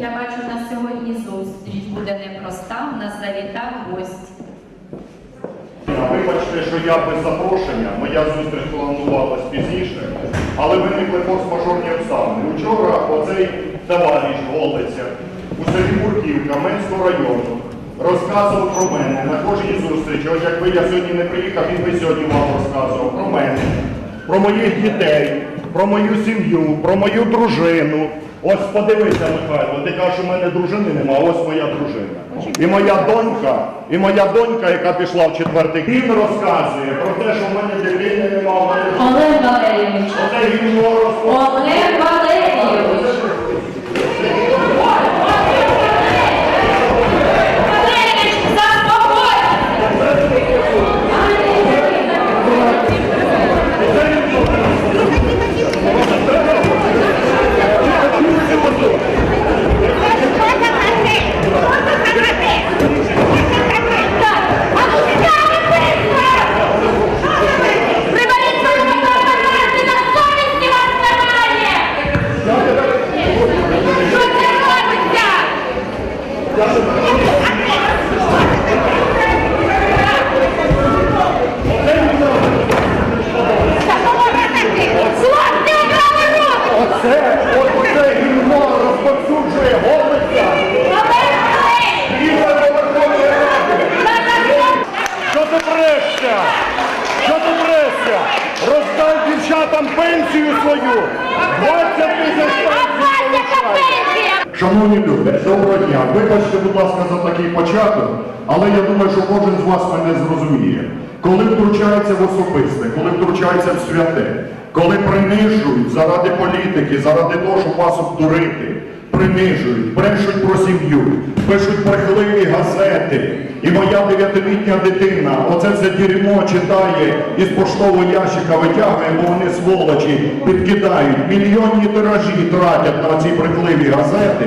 Я бачу, у нас сьогодні зустріч буде непроста. У нас завітав гость. Вибачте, що я без запрошення, моя зустріч планувалась пізніше, але виникли форс-мажорні обставини. Учора оцей товариш Голиця у селі Бурківка Менського району розказував про мене на кожній зустрічі. Ось якби я сьогодні не приїхав, він би сьогодні вам розказував про мене, про моїх дітей, про мою сім'ю, про мою дружину. Ось подивися, Михайло, ти кажеш, у мене дружини нема, ось моя дружина. І моя донька, і моя донька, яка пішла в четвертий, він розказує про те, що в мене дитини нема, в мене Олег Валерійович. оце гімно розказує. Олег Валерійович. Валерійович, заспокойтесь. Приберіть свою фотографію, на совісті вас немає! Що це робиться? Хлопці, убрали руки! Оце, от оце гімно розповсюджує Голиця Олег Валерійович! після Верховної Ради. Що ти брешся? Що ти брешся? Роздай дівчатам пенсію свою. 20 тисяч пенсій. Шановні люди, доброго дня. Вибачте, будь ласка, за такий початок, але я думаю, що кожен з вас мене зрозуміє. Коли втручається в особисте, коли втручається в святе, коли принижують заради політики, заради того, щоб вас обдурити, принижують, брешуть про сім'ю, пишуть брехливі газети. І моя дев'ятилітня дитина оце все дерьмо читає із поштового ящика витягує, бо вони сволочі підкидають. Мільйонні тиражі тратять на ці брехливі газети.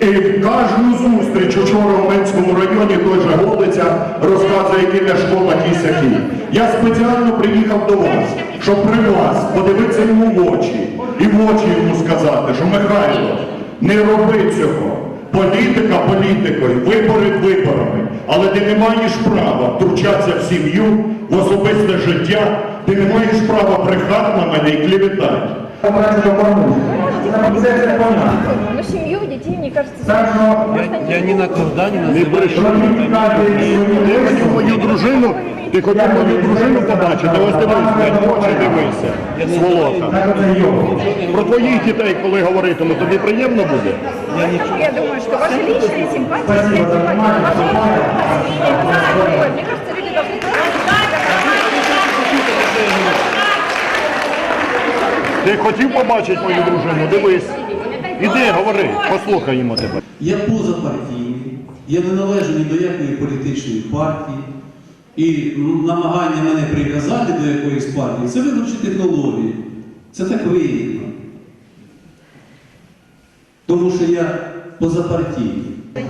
І в кожну зустріч учора в Менському районі той же Голиця розказує, який Ляшко такий сякий. Я спеціально приїхав до вас, щоб при вас подивитися йому в очі і в очі йому сказати, що Михайло, не роби цього. Політика політикою, вибори виборами. Але ти не маєш права втручатися в сім'ю, в особисте життя, ти не маєш права брехати на мене і клеветати. Ну, семью, детей, мне кажется, Так що Я ні на кого на Не бреши робіть кожен Ти хотів мою дружину, ти хотів мою дружину побачити, ось дивись, блядь, в очі дивися, сволота. Так це його. Про твоїх дітей, коли говоритиму, тобі приємно буде? я думаю, что ваши личные симпатии, Спасибо все за внимание. ваши личные симпатии. Мне кажется, люди должны Ти хотів побачити мою дружину? Дивись. Іди, говори, послухаємо тебе. Я позапартійний, я не належу ні до якої політичної партії. І намагання мене прив'язати до якоїсь партії це виборчі технології. Це так вигідно. Тому що я позапартійний.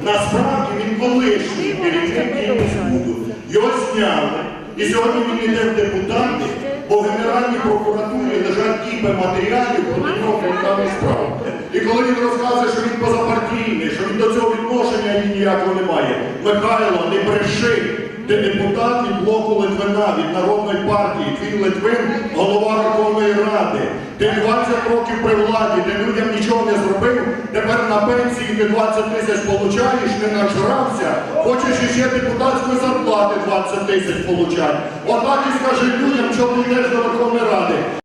Насправді він колишній керівник Київськуду. Його зняли. І сьогодні він йде в депутати, бо в Генеральній прокуратурі лежать кіпи матеріалів проти нього кримінальних справ. І коли він розказує, що він позапартійний, що він до цього відношення ні- ніякого не має. Михайло, не бреши. Ти депутат від блоку Литвина, від Народної партії, твій Литвин, голова Верховної Ради. Ти 20 років при владі, ти людям нічого не зробив, тепер на пенсії ти 20 тисяч получаєш, не нажрався, хочеш іще депутатської зарплати 20 тисяч получати. Отак і скажи людям, чому йдеш до Верховної Ради.